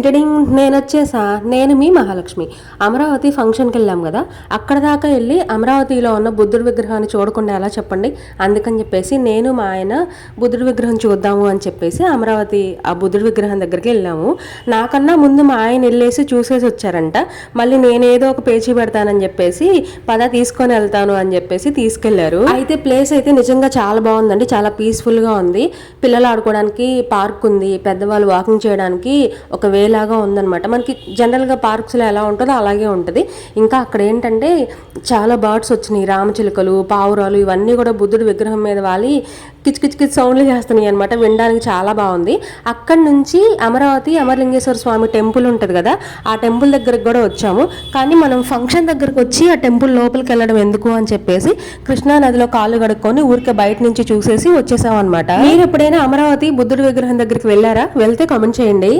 టింటడింగ్ నేను వచ్చేసా? నేను మీ మహాలక్ష్మి. అమరావతి ఫంక్షన్కి వెళ్ళాం కదా? అక్కడ దాకా వెళ్ళి అమరావతిలో ఉన్న బుద్ధుడి విగ్రహాన్ని చూడకుండా ఎలా చెప్పండి? అందుకని చెప్పేసి నేను మా ఆయన బుద్ధుడి విగ్రహం చూద్దాము అని చెప్పేసి అమరావతి ఆ బుద్ధుడి విగ్రహం దగ్గరికి వెళ్ళాము. నాకన్నా ముందు మా ఆయన వెళ్ళేసి చూసేసి వచ్చారంట. మళ్ళీ నేనేదో ఒక పేచీ పెడతానని చెప్పేసి పద తీసుకొని వెళ్తాను అని చెప్పేసి తీసుకెళ్ళారు. అయితే ప్లేస్ అయితే నిజంగా చాలా బాగుందండి. చాలా పీస్ఫుల్గా ఉంది. పిల్లలు ఆడుకోవడానికి పార్క్ ఉంది. పెద్దవాళ్ళు వాకింగ్ చేయడానికి ఒక వే లాగా ఉందన్నమాట. మనకి జనరల్గా పార్క్స్లో ఎలా ఉంటుందో అలాగే ఉంటుంది. ఇంకా అక్కడ ఏంటంటే చాలా బర్డ్స్ వచ్చినాయి. రామచిలుకలు పావురాలు ఇవన్నీ కూడా బుద్ధుడి విగ్రహం మీద వాలి కిచ్ సౌండ్లు చేస్తున్నాయి అనమాట వినడానికి చాలా బాగుంది. అక్కడి నుంచి అమరావతి అమరలింగేశ్వర స్వామి టెంపుల్ ఉంటుంది కదా ఆ టెంపుల్ దగ్గరకు కూడా వచ్చాము. కానీ మనం ఫంక్షన్ దగ్గరకు వచ్చి ఆ టెంపుల్ లోపలికి వెళ్ళడం ఎందుకు అని చెప్పేసి కృష్ణా నదిలో కాళ్ళు కడుక్కొని ఊరికే బయట నుంచి చూసేసి వచ్చేసాం అనమాట మీరు ఎప్పుడైనా అమరావతి బుద్ధుడి విగ్రహం దగ్గరికి వెళ్ళారా? వెళ్తే కామెంట్ చేయండి.